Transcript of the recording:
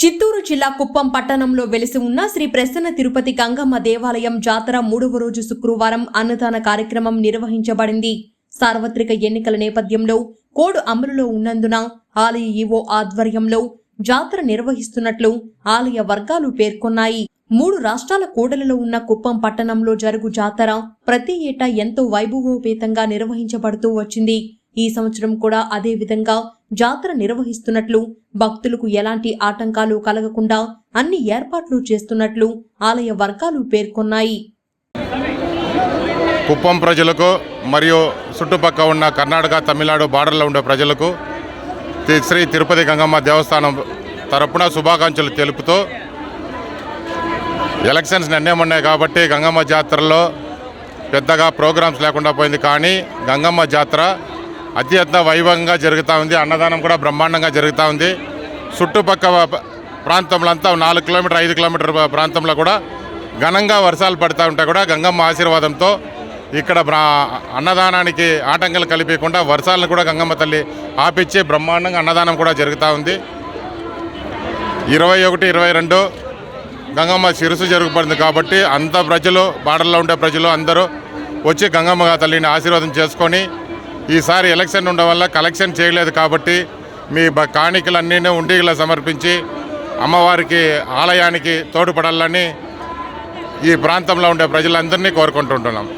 చిత్తూరు జిల్లా కుప్పం పట్టణంలో వెలిసి ఉన్న శ్రీ ప్రసన్న తిరుపతి గంగమ్మ దేవాలయం జాతర మూడవ రోజు శుక్రవారం అన్నదాన కార్యక్రమం నిర్వహించబడింది. సార్వత్రిక ఎన్నికల నేపథ్యంలో కోడ్ అమలులో ఉన్నందున ఆలయ ఈవో ఆధ్వర్యంలో జాతర నిర్వహిస్తున్నట్లు ఆలయ వర్గాలు పేర్కొన్నాయి. మూడు రాష్ట్రాల కూడలలో ఉన్న కుప్పం పట్టణంలో జరుగు జాతర ప్రతి ఏటా ఎంతో వైభవోపేతంగా నిర్వహించబడుతూ వచ్చింది. ఈ సంవత్సరం కూడా అదే విధంగా జాతర నిర్వహిస్తున్నట్లు భక్తులకు ఎలాంటి ఆటంకాలు కలగకుండా అన్ని ఏర్పాట్లు చేస్తున్నట్లు ఆలయ వర్గాలు పేర్కొన్నాయి. కుప్పం ప్రజలకు మరియు చుట్టుపక్క ఉన్న కర్ణాటక తమిళనాడు బార్డర్లో ఉండే ప్రజలకు శ్రీ తిరుపతి గంగమ్మ దేవస్థానం తరపున శుభాకాంక్షలు తెలుపుతూ ఎలక్షన్స్ నిర్ణయం ఉన్నాయి కాబట్టి గంగమ్మ జాతరలో పెద్దగా ప్రోగ్రామ్స్ లేకుండా పోయింది కానీ గంగమ్మ జాతర అత్యంత వైభవంగా జరుగుతూ ఉంది. అన్నదానం కూడా బ్రహ్మాండంగా జరుగుతూ ఉంది. చుట్టుపక్క ప్రాంతంలో అంతా నాలుగు కిలోమీటర్ ఐదు కిలోమీటర్ ప్రాంతంలో కూడా ఘనంగా వర్షాలు పడుతూ ఉంటాయి కూడా గంగమ్మ ఆశీర్వాదంతో ఇక్కడ అన్నదానానికి ఆటంకాలు కల్పించకుండా వర్షాలను కూడా గంగమ్మ తల్లి ఆపిచ్చి బ్రహ్మాండంగా అన్నదానం కూడా జరుగుతూ ఉంది. ఇరవై ఒకటి ఇరవై రెండు గంగమ్మ శిరసు జరుగుబడింది కాబట్టి అంత ప్రజలు బాడల్లో ఉండే ప్రజలు అందరూ వచ్చి గంగమ్మ తల్లిని ఆశీర్వాదం చేసుకొని ఈసారి ఎలక్షన్ ఉండడం వల్ల కలెక్షన్ చేయలేదు కాబట్టి మీ బ కాணிకలన్నీ ఉండిగల సమర్పించి అమ్మవారికి ఆలయానికి తోడ్పడాలని ఈ ప్రాంతంలో ఉండే ప్రజలందరినీ కోరుకుంటుంటున్నాం.